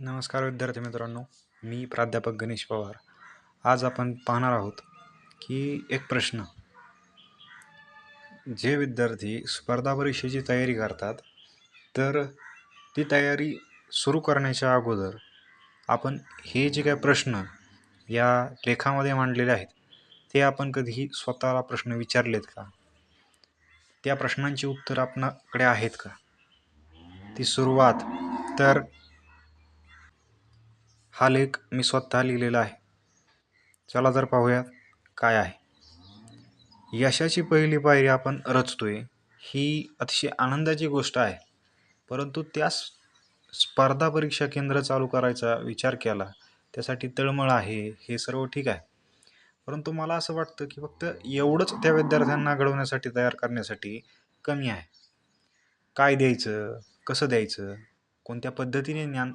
नमस्कार विद्यार्थी मित्रांनो मी प्राध्यापक गणेश पवार. आज आपण पाहणार आहोत की एक प्रश्न. जे विद्यार्थी स्पर्धा परीक्षेची तयारी करतात तर ती तयारी सुरू करण्याच्या अगोदर आपण हे जे काही प्रश्न या लेखामध्ये मांडलेले आहेत ते आपण कधीही स्वतःला प्रश्न विचारलेत का? त्या प्रश्नांची उत्तर आपणाकडे आहेत का? ती सुरुवात तर हा लेख मी स्वतः लिहिलेला आहे. चला जर पाहूयात काय आहे. यशाची पहिली पायरी आपण रचतोय ही अतिशय आनंदाची गोष्ट आहे. परंतु त्या स्पर्धा परीक्षा केंद्र चालू करायचा विचार केला त्यासाठी तळमळ आहे हे सर्व ठीक आहे. परंतु मला असं वाटतं की फक्त एवढंच त्या विद्यार्थ्यांना घडवण्यासाठी तयार करण्यासाठी कमी आहे. काय द्यायचं? कसं द्यायचं? कोणत्या पद्धतीने ज्ञान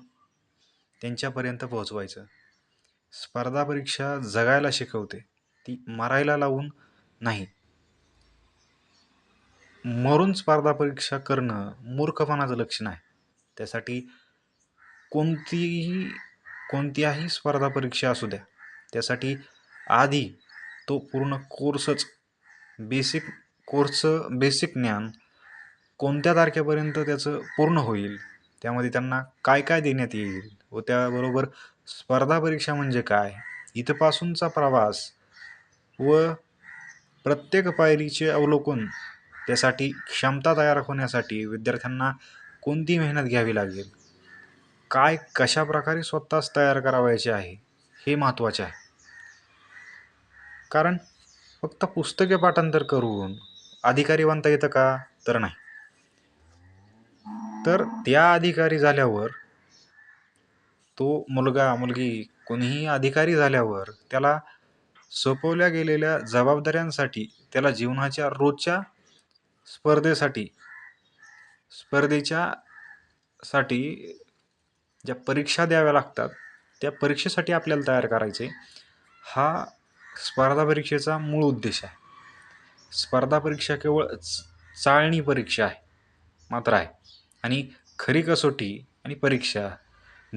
त्यांच्यापर्यंत पोहोचवायचं. स्पर्धा परीक्षा जगायला शिकवते. ती मरायला लावून नाही. मरून स्पर्धा परीक्षा करणं मूर्खपणाचं लक्षण आहे. त्यासाठी कोणतीही कोणत्याही स्पर्धा परीक्षा असू द्या. त्यासाठी आधी तो पूर्ण कोर्सच बेसिक कोर्सचं बेसिक ज्ञान कोणत्या तारखेपर्यंत त्याचं पूर्ण होईल? त्यामध्ये त्यांना काय काय देण्यात येईल? व त्याबरोबर स्पर्धा परीक्षा म्हणजे काय? इथपासूनचा प्रवास व प्रत्येक पायरीचे अवलोकन त्यासाठी क्षमता तयार होण्यासाठी विद्यार्थ्यांना कोणती मेहनत घ्यावी लागेल? काय कशा प्रकारे स्वतःच तयार करावायचे आहे? हे महत्त्वाचे आहे. कारण फक्त पुस्तके पाठांतर करून अधिकारी बनता येतं का? तर नाही. तर त्या अधिकारी झाल्यावर तो मुलगा मुलगी कोणीही अधिकारी झाल्यावर त्याला सोपवल्या गेलेल्या जबाबदाऱ्यांसाठी त्याला जीवनाच्या रोजच्या स्पर्धेसाठी स्पर्धेच्या साठी ज्या परीक्षा द्याव्या लागतात त्या परीक्षेसाठी आपल्याला तयार करायचे. हा स्पर्धा परीक्षेचा मूळ उद्देश आहे. स्पर्धा परीक्षा केवळ चाळणी परीक्षा आहे मात्र आहे. आणि खरी कसोटी आणि परीक्षा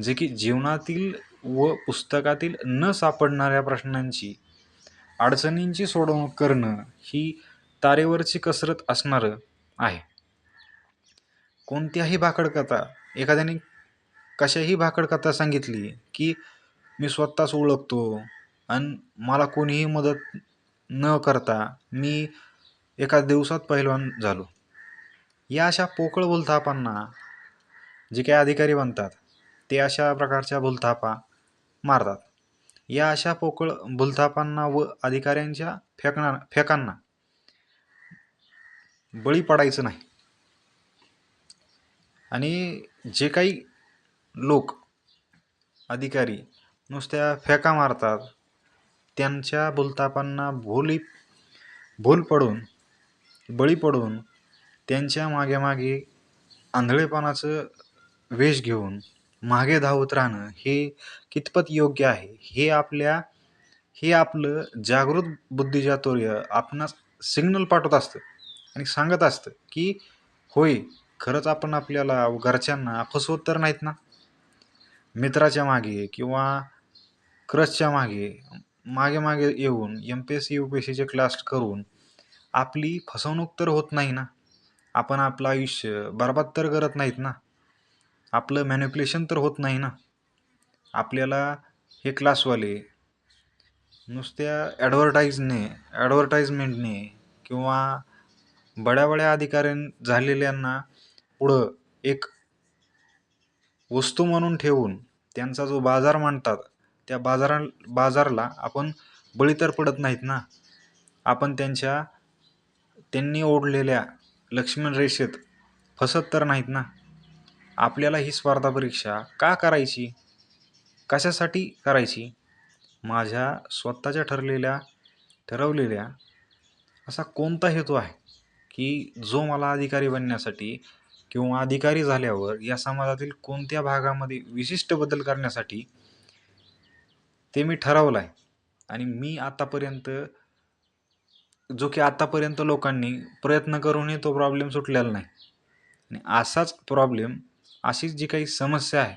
जे की जीवनातील व पुस्तकातील न सापडणाऱ्या प्रश्नांची अडचणींची सोडवणूक करणं ही तारेवरची कसरत असणारं आहे. कोणत्याही भाकडकथा एखाद्याने कशाही भाकडकथा सांगितली की मी स्वतःच ओळखतो आणि मला कोणीही मदत न करता मी एका दिवसात पहिलवान झालो. या अशा पोकळ बोलथापांना जे काही अधिकारी बनतात ते अशा प्रकारच्या भुलथापा मारतात. या अशा पोकळ भुलथापांना व अधिकाऱ्यांच्या फेकणा फेकांना बळी पडायचं नाही. आणि जे काही लोक अधिकारी नुसत्या फेका मारतात त्यांच्या भुलतापांना भोली भूल पडून बळी पडून त्यांच्या मागे मागे आंधळेपणाचं वेश घेऊन मागे धावत राहणं हे कितपत योग्य आहे? हे आपल्या हे आपलं जागृत बुद्धिजातोर्य आपणास सिग्नल पाठवत असतं आणि सांगत असतं की होय खरंच आपण आपल्याला घरच्यांना फसवत तर नाहीत ना? मित्राच्या मागे किंवा क्रसच्या मागे मागे मागे येऊन M P S C U P S सीचे क्लास करून आपली फसवणूक तर होत नाही ना? आपण आपलं आयुष्य बरबाद तर करत नाहीत ना? आपलं मॅन्युप्युलेशन तर होत नाही ना. आपल्याला हे क्लासवाले नुसत्या ॲडव्हर्टाईजने ॲडव्हर्टाईजमेंटने किंवा बड्या बड्या अधिकाऱ्यां झालेल्यांना पुढं एक वस्तू म्हणून ठेवून त्यांचा जो बाजार मांडतात त्या बाजारा बाजारला आपण बळी तर पडत नाहीत ना. आपण त्यांच्या त्यांनी ओढलेल्या लक्ष्मण रेषेत फसत तर नाहीत ना. आपल्याला ही स्पर्धा परीक्षा का करायची? कशासाठी करायची? माझ्या स्वतःच्या ठरलेल्या ठरवलेल्या असा कोणता हेतू आहे की जो मला अधिकारी बनण्यासाठी किंवा अधिकारी झाल्यावर या समाजातील कोणत्या भागामध्ये विशिष्ट बदल करण्यासाठी ते मी ठरवलं आहे? आणि मी आतापर्यंत जो की आतापर्यंत लोकांनी प्रयत्न करूनही तो प्रॉब्लेम सुटलेला नाही. आणि असाच प्रॉब्लेम अशीच जी काही समस्या आहे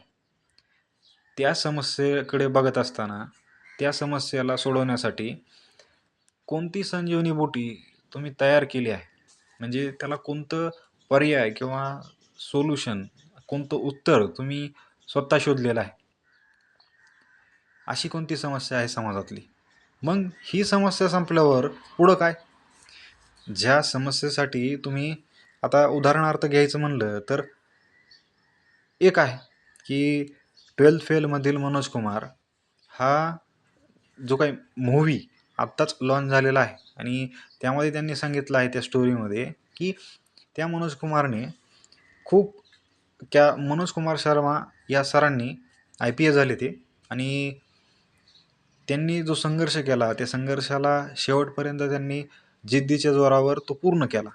त्या समस्येकडे बघत असताना त्या समस्येला सोडवण्यासाठी कोणती संजीवनी बोटी तुम्ही तयार केली आहे? म्हणजे त्याला कोणतं पर्याय किंवा सोल्युशन कोणतं उत्तर तुम्ही स्वतः शोधलेलं आहे? अशी कोणती समस्या आहे समाजातली? मग ही समस्या संपल्यावर पुढं काय? ज्या समस्येसाठी तुम्ही आता उदाहरणार्थ घ्यायचं म्हणलं तर एक आहे की ट्वेल्थ फेलमधील मनोज कुमार हा जो काही मूव्ही आत्ताच लॉन्च झालेला आहे. आणि त्यामध्ये त्यांनी सांगितलं आहे त्या स्टोरीमध्ये की त्या मनोज कुमारने खूप त्या मनोज कुमार शर्मा या सरांनी आय पी एस झाले ते. आणि त्यांनी जो संघर्ष केला त्या संघर्षाला शेवटपर्यंत त्यांनी जिद्दीच्या जोरावर तो पूर्ण केला.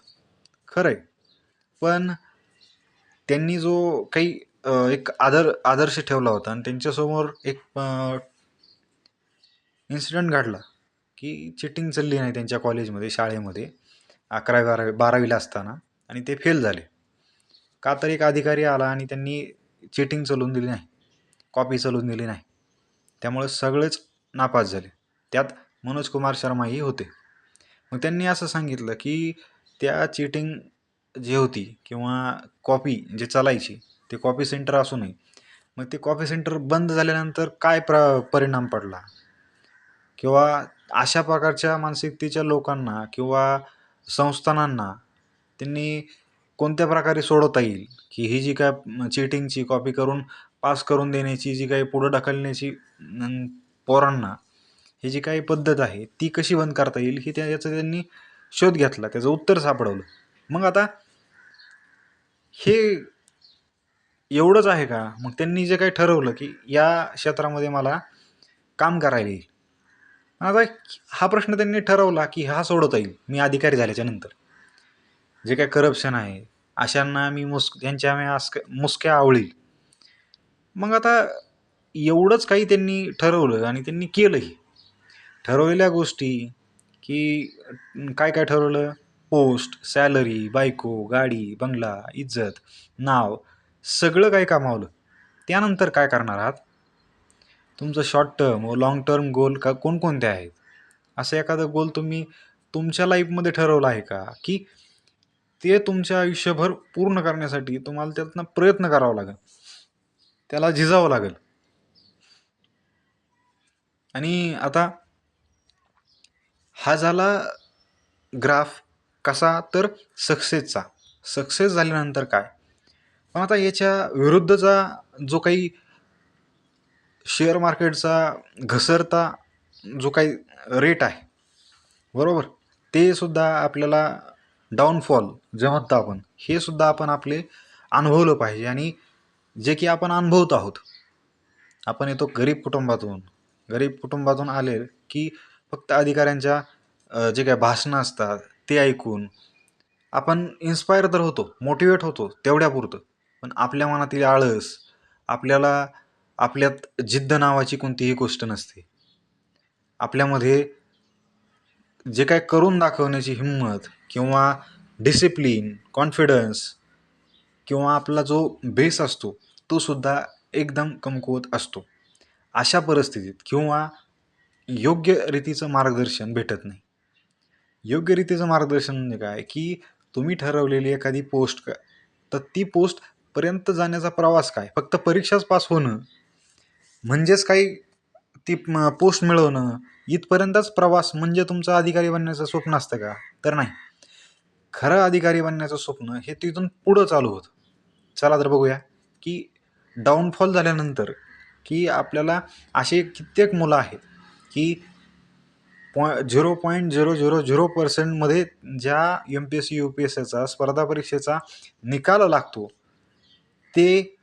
खरं आहे पण त्यांनी जो काही एक आदर आदर्श ठेवला होता. आणि त्यांच्यासमोर एक इन्सिडेंट घडला की चिटिंग चालली नाही त्यांच्या कॉलेजमध्ये शाळेमध्ये अकरावी बारावी बारावीला असताना. आणि ते फेल झाले. का तर एक अधिकारी आला आणि त्यांनी चिटिंग चालवून दिली नाही. कॉपी चालवून दिली नाही. त्यामुळे सगळेच नापास झाले. त्यात मनोज कुमार शर्माही होते. मग त्यांनी असं सांगितलं की त्या चिटिंग जी होती किंवा कॉपी जे चालायची ते कॉपी सेंटर असू नये मग ते कॉपी सेंटर बंद झाल्यानंतर काय प्र परिणाम पडला? किंवा अशा प्रकारच्या मानसिकतेच्या लोकांना किंवा संस्थानांना त्यांनी कोणत्या प्रकारे सोडवता येईल? की ही जी काय चिटिंगची कॉपी करून पास करून देण्याची जी काही पुढं ढकलण्याची पोरांना ही जी काही पद्धत आहे ती कशी बंद करता येईल? ही त्या याचा त्यांनी शोध घेतला त्याचं उत्तर सापडवलं. मग आता हे एवढंच आहे का? मग त्यांनी जे काही ठरवलं की या क्षेत्रामध्ये मला काम करायला येईल. आता हा प्रश्न त्यांनी ठरवला की हा सोडवता येईल. मी अधिकारी झाल्याच्यानंतर. जे काय करप्शन आहे अशांना मी मुस्क त्यांच्या मी आस्क मुसक्या आवळील. मग आता एवढंच काही त्यांनी ठरवलं आणि त्यांनी केलंही. ठरवलेल्या गोष्टी की काय काय ठरवलं? पोस्ट सॅलरी बायको गाडी बंगला इज्जत नाव सगळं काही कमावलं. त्यानंतर काय करणार आहात? तुमचं शॉर्ट टर्म व लाँग टर्म गोल का कोणकोणते आहेत? असं एखादं गोल तुम्ही तुमच्या लाईफमध्ये ठरवलं आहे का? की ते तुमच्या आयुष्यभर पूर्ण करण्यासाठी तुम्हाला त्यातनं प्रयत्न करावा लागेल. त्याला झिजावं लागेल. आणि आता हा झाला ग्राफ कसा? तर सक्सेसचा सक्सेस झाल्यानंतर काय? पण आता याच्या विरुद्धचा जो काही शेअर मार्केटचा घसरता जो काही रेट आहे बरोबर? ते सुद्धा आपल्याला डाऊनफॉल जे म्हणतो आपण हे सुद्धा आपण आपले अनुभवलं पाहिजे. आणि जे की आपण अनुभवत आहोत. आपण येतो गरीब कुटुंबातून. गरीब कुटुंबातून आले की फक्त अधिकाऱ्यांच्या जे काही भाषणं असतात ते ऐकून आपण इन्स्पायर तर होतो मोटिवेट होतो तेवढ्यापुरतं. पण आपल्या मनातील आळस आपल्याला आपल्यात जिद्द नावाची कोणतीही गोष्ट नसते. आपल्यामध्ये जे काय करून दाखवण्याची हिंमत किंवा डिसिप्लिन कॉन्फिडन्स किंवा आपला जो बेस असतो तो सुद्धा एकदम कमकुवत असतो. अशा परिस्थितीत किंवा योग्य रीतीचं मार्गदर्शन भेटत नाही. योग्य रीतीचं मार्गदर्शन म्हणजे काय? की तुम्ही ठरवलेली एखादी पोस्ट का तर ती पोस्ट पर्यंत जाण्याचा प्रवास काय? फक्त परीक्षाच पास होणं? म्हणजेच काही ती पोस्ट मिळवणं? इथपर्यंतच प्रवास म्हणजे तुमचं अधिकारी बनण्याचं स्वप्न असतं का? तर नाही. खरं अधिकारी बनण्याचं स्वप्न हे तिथून पुढं चालू होतं. चला तर बघूया की डाऊनफॉल झाल्यानंतर की आपल्याला असे कित्येक मुलं आहेत की पॉ zero point zero zero zero पर्सेंटमध्ये ज्या M P S C U P S सीचा स्पर्धा परीक्षेचा निकाल लागतो ते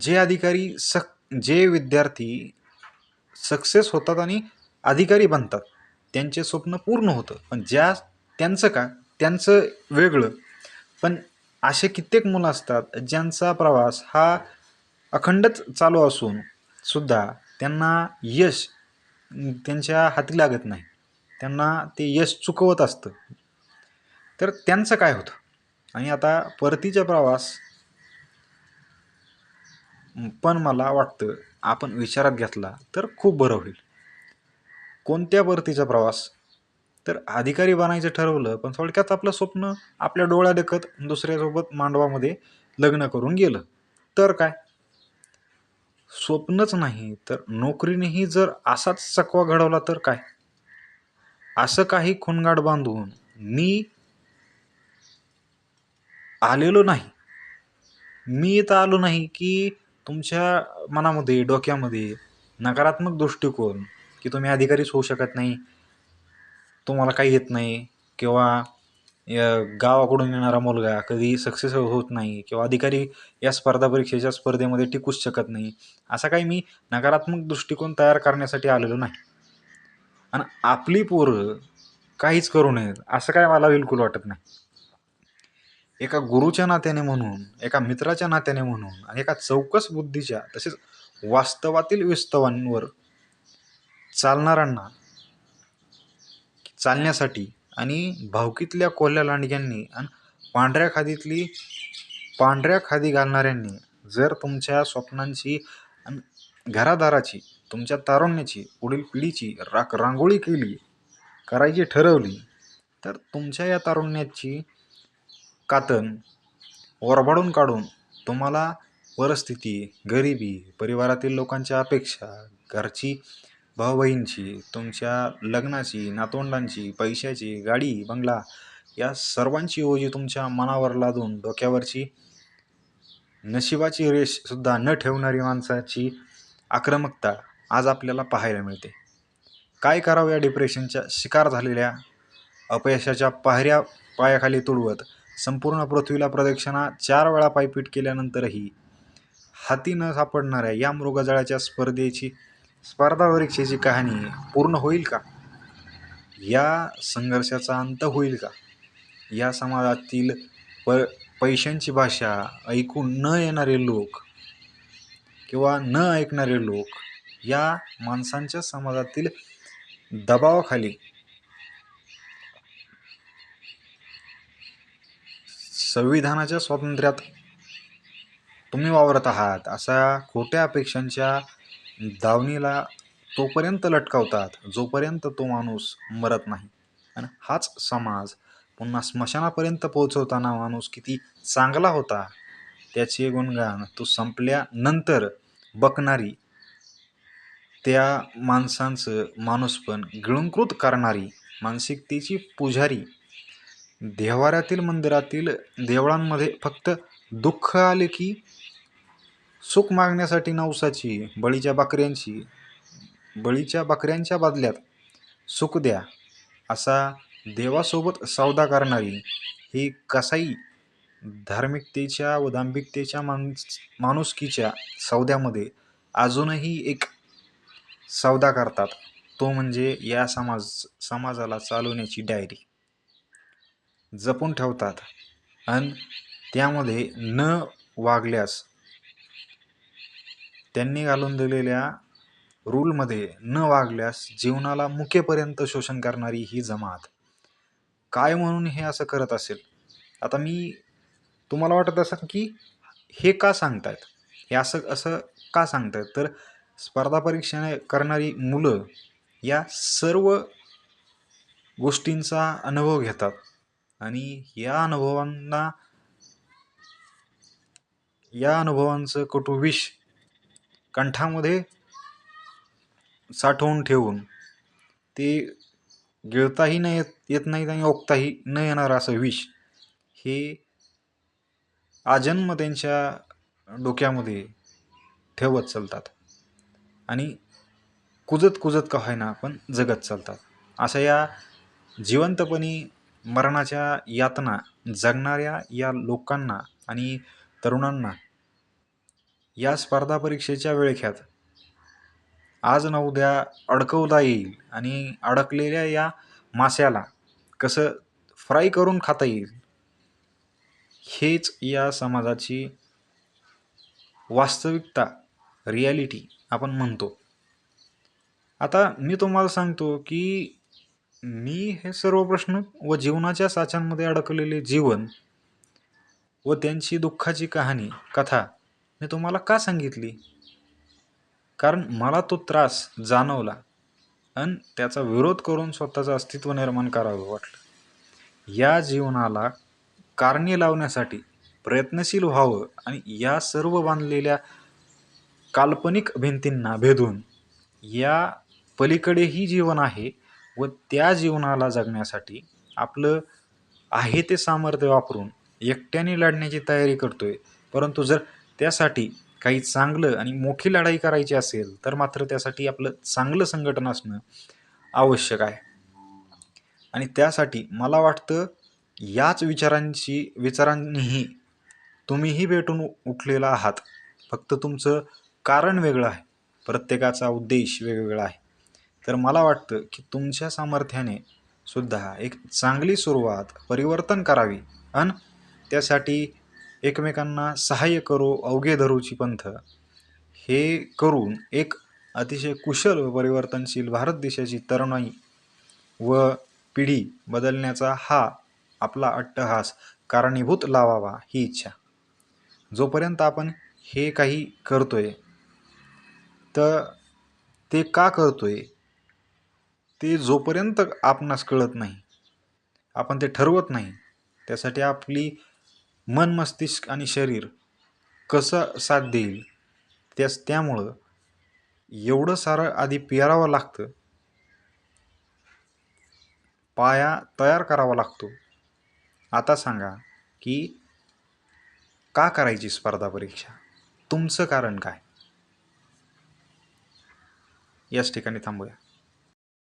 जे अधिकारी सक जे विद्यार्थी सक्सेस होतात आणि अधिकारी बनतात त्यांचे स्वप्न पूर्ण होतं. पण ज्या त्यांचं का त्यांचं वेगळं. पण असे कित्येक मुलं असतात ज्यांचा प्रवास हा अखंडच चालू असून सुद्धा त्यांना यश त्यांच्या हाती लागत नाही. त्यांना ते यश चुकवत असतं. तर त्यांचं काय होतं? आणि आता परतीचा प्रवास. पण मला वाटतं आपण विचारात घेतला तर खूप बरं होईल. कोणत्या परतीचा प्रवास? तर अधिकारी बनायचं ठरवलं पण थोडक्यात आपलं स्वप्न आपल्या डोळ्या देखत दुसऱ्यासोबत मांडवामध्ये लग्न करून गेलं. तर काय? स्वप्नच नाही तर नोकरीनेही जर असाच चकवा घडवला तर काय? असं काही खुणगाड बांधून मी आलेलो नाही. मी इथं आलो नाही की तुमच्या मनामध्ये डोक्यामध्ये नकारात्मक दृष्टिकोन की तुम्ही अधिकारीच होऊ शकत नाही तुम्हाला काही येत नाही किंवा या गावाकडून येणारा मुलगा कधी सक्सेस होत नाही किंवा अधिकारी या स्पर्धा परीक्षेच्या स्पर्धेमध्ये टिकूच शकत नाही असा काही मी नकारात्मक दृष्टिकोन तयार करण्यासाठी आलेलो नाही. आणि आपली पोरं काहीच करू नयेत असं काय मला बिलकुल वाटत नाही. एका गुरुच्या नात्याने म्हणून एका मित्राच्या नात्याने म्हणून आणि एका चौकस बुद्धीच्या तसेच वास्तवातील विस्तवांवर चालणाऱ्यांना चालण्यासाठी आणि भावकीतल्या कोल्ह्या लांडग्यांनी आणि पांढऱ्या खादीतली पांढऱ्या खादी घालणाऱ्यांनी जर तुमच्या स्वप्नांची आणि घरादाराची तुमच्या तारुण्याची पुढील पिढीची राख रांगोळी केली करायची ठरवली तर तुमच्या या तारुण्याची कातन ओरबाडून काढून तुम्हाला परिस्थिती गरिबी परिवारातील लोकांच्या अपेक्षा घरची भाऊ बहीणची तुमच्या लग्नाची नातवंडांची पैशाची गाडी बंगला या सर्वांची ओझी तुमच्या मनावर लादून डोक्यावरची नशिबाची रेषसुद्धा न ठेवणारी माणसाची आक्रमकता आज आपल्याला पाहायला मिळते. काय करावं या डिप्रेशनच्या शिकार झालेल्या अपयशाच्या पायऱ्या पायाखाली तुडवत संपूर्ण पृथ्वीला प्रदक्षिणा चार वेळा पायपीट केल्यानंतरही हाती न सापडणाऱ्या या मृगजळाच्या स्पर्धेची स्पर्धा परीक्षेची कहाणी पूर्ण होईल का? या संघर्षाचा अंत होईल का? या समाजातील प पैशांची भाषा ऐकून न येणारे लोक किंवा न ऐकणारे लोक या माणसांच्या समाजातील दबावाखाली संविधानाच्या स्वातंत्र्यात तुम्ही वावरत आहात अशा खोट्या अपेक्षांच्या दावणीला तोपर्यंत लटकावतात जोपर्यंत तो माणूस मरत नाही. आणि हाच समाज पुन्हा स्मशानापर्यंत पोहोचवताना माणूस किती चांगला होता त्याचे गुणगान तो संपल्यानंतर बकणारी त्या माणसांचं माणूसपण गिळंकृत करणारी मानसिकतेची पुजारी देवाऱ्यातील मंदिरातील देवळांमध्ये फक्त दुःख आले की सुख मागण्यासाठी नवसाची बळीच्या बकऱ्यांची बळीच्या बकऱ्यांच्या बदल्यात सुख द्या असा देवासोबत सौदा करणारी ही कसाई धार्मिकतेच्या व दांभिकतेच्या माणूस माणुसकीच्या सौद्यामध्ये अजूनही एक सौदा करतात. तो म्हणजे या समाज समाजाला चालवण्याची डायरी जपून ठेवतात. आणि त्यामध्ये न वागल्यास त्यांनी घालून दिलेल्या रूलमध्ये न वागल्यास जीवनाला मुकेपर्यंत शोषण करणारी ही जमात. काय म्हणून हे असं करत असेल? आता मी तुम्हाला वाटत असं की हे का सांगतायत? हे असं असं का सांगतायत? तर स्पर्धा परीक्षा करणारी मुलं या सर्व गोष्टींचा अनुभव घेतात. आणि या अनुभवांना या अनुभवांचं कटू विष कंठामध्ये साठवून ठेवून ते गिळताही न येत येत नाहीत आणि ओकताही न येणार असं विष हे आजन्म त्यांच्या डोक्यामध्ये ठेवत चालतात. आणि कुजत कुजत का होईना पण जगत चालतात. अशा या जिवंतपणी मरणाच्या यातना जगणाऱ्या या लोकांना आणि तरुणांना या स्पर्धा परीक्षेच्या वेळख्यात आज न उद्या अडकवता येईल आणि अडकलेल्या या माश्याला कसं फ्राय करून खाता येईल हेच या समाजाची वास्तविकता रियालिटी आपण म्हणतो. आता मी तुम्हाला सांगतो की मी हे सर्व प्रश्न व जीवनाच्या साच्यांमध्ये अडकलेले जीवन व त्यांची दुःखाची कहाणी कथा मी तुम्हाला का सांगितली? कारण मला तो त्रास जाणवला आणि त्याचा विरोध करून स्वतःचं अस्तित्व निर्माण करावं वाटलं. या जीवनाला कारणी लावण्यासाठी प्रयत्नशील व्हावं आणि या सर्व बांधलेल्या काल्पनिक भिंतींना भेदून या पलीकडेही जीवन आहे व त्या जीवनाला जगण्यासाठी आपलं आहे ते सामर्थ्य वापरून एकट्याने लढण्याची तयारी करतोय. परंतु जर त्यासाठी काही चांगलं आणि मोठी लढाई करायची असेल तर मात्र त्यासाठी आपलं चांगलं संघटन असणं आवश्यक आहे. आणि त्यासाठी मला वाटतं याच विचारांची विचारांनीही तुम्हीही भेटून उठलेला आहात. फक्त तुमचं कारण वेगळं आहे. प्रत्येकाचा उद्देश वेगवेगळा आहे. तर मला वाटतं की तुमच्या सामर्थ्याने सुद्धा एक चांगली सुरुवात परिवर्तन करावी. आणि त्यासाठी एकमेकांना सहाय्य करू अवघे धरूची पंथ. हे करून एक अतिशय कुशल व परिवर्तनशील भारत देशाची तरुणाई व पिढी बदलण्याचा हा आपला अट्टहास कारणीभूत लावावा ही इच्छा. जोपर्यंत आपण हे काही करतोय तर ते का करतोय? ते जोपर्यंत आपणास कळत नाही आपण ते ठरवत नाही त्यासाठी आपली मन मस्तिष्क आणि शरीर कसं साथ देईल त्यास त्यामुळं एवढं सारं आधी पेरावं लागतं पाया तयार करावा लागतो. आता सांगा की का करायची स्पर्धा परीक्षा? तुमचं कारण काय? याच ठिकाणी थांबूया.